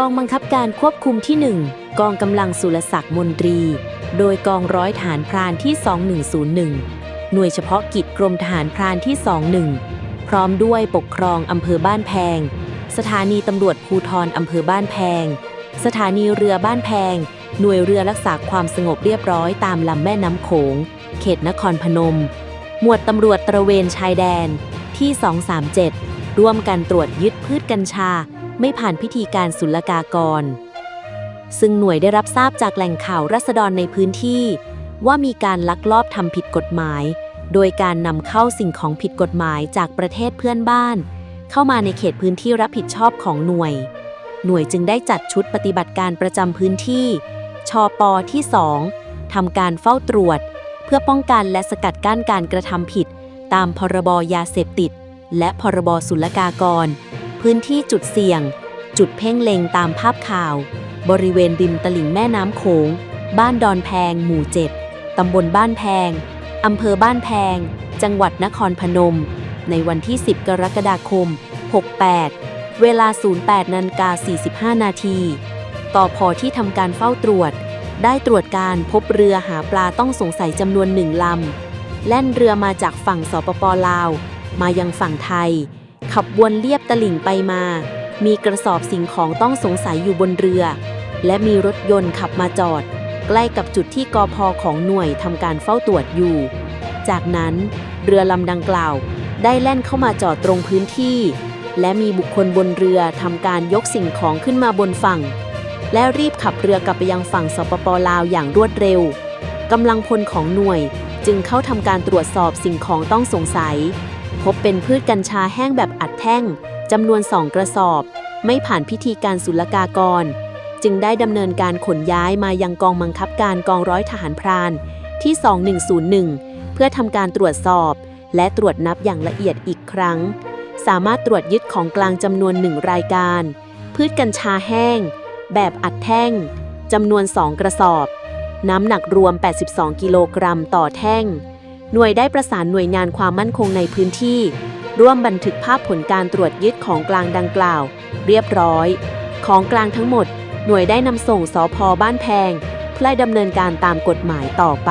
กองบังคับการควบคุมที่ 1 กองกำลังสุรศักดิ์มนตรี โดยกองร้อยฐานพรานที่ 2101 หน่วยเฉพาะกิจกรมทหารพรานที่ 21 พร้อมด้วยปกครองอำเภอบ้านแพง สถานีตำรวจภูทรอำเภอบ้านแพง สถานีเรือบ้านแพง หน่วยเรือรักษาความสงบเรียบร้อยตามลำแม่น้ำโขง เขตนครพนม หมวดตำรวจตระเวนชายแดนที่ 237 ร่วมกันตรวจยึดพืชกัญชา ไม่ผ่านพิธีการศุลกากร ซึ่งหน่วยได้รับทราบจากแหล่งข่าวรัษฎรในพื้นที่ ว่ามีการลักลอบทำผิดกฎหมาย โดยการนำเข้าสิ่งของผิดกฎหมายจากประเทศเพื่อนบ้าน เข้ามาในเขตพื้นที่รับผิดชอบของหน่วย หน่วยจึงได้จัดชุดปฏิบัติการประจำพื้นที่ชอปอที่ 2ทำการเฝ้าตรวจ เพื่อป้องกันและสกัดกั้นการกระทำผิด ตามพรบยาเสพติด และพรบศุลกากร พื้นที่จุดเสี่ยง จุดเพ่งเล็งตามภาพข่าว บริเวณริมตลิ่งแม่น้ำโขง บ้านดอนแพง หมู่7ตำบลบ้านแพง อำเภอบ้านแพง จังหวัดนครพนม ในวันที่ 10 กรกฎาคม 68 เวลา 08นาฬิกา45 นาที ต่อพอที่ทำการเฝ้าตรวจ ได้ตรวจการพบเรือหาปลาต้องสงสัยจำนวนหนึ่งลำ แล่นเรือมาจากฝั่งสปปลาว มายังฝั่งไทย ขับวนเลียบตลิ่งไปมา มีกระสอบสิ่งของต้องสงสัยอยู่บนเรือ และมีรถยนต์ขับมาจอด ใกล้กับจุดที่กอพอของหน่วยทำการเฝ้าตรวจอยู่ จากนั้นเรือลำดังกล่าว ได้แล่นเข้ามาจอดตรงพื้นที่ และมีบุคคลบนเรือทำการยกสิ่งของขึ้นมาบนฝั่ง และรีบขับเรือกลับไปยังฝั่งสปปลาวอย่างรวดเร็วกำลังพลของหน่วยจึงเข้าทำการตรวจสอบสิ่งของต้องสงสัย พบเป็นพืชกัญชาแห้งแบบอัดแท่งจำนวนสองกระสอบ ไม่ผ่านพิธีการศุลกากร จึงได้ดำเนินการขนย้ายมายังกองบังคับการกองร้อยทหารพรานที่ 2101 เพื่อทำการตรวจสอบ และตรวจนับอย่างละเอียดอีกครั้ง สามารถตรวจยึดของกลางจำนวนหนึ่งรายการ พืชกัญชาแห้ง แบบอัดแท่งจำนวน2กระสอบ น้ำหนักรวม 82 กิโลกรัมต่อแท่ง หน่วยได้ประสานหน่วยงานความมั่นคงในพื้นที่ ร่วมบันทึกภาพผลการตรวจยึดของกลางดังกล่าว เรียบร้อย ของกลางทั้งหมด หน่วยได้นำส่งสอพอบ้านแพงเพื่อดำเนินการตามกฎหมายต่อไป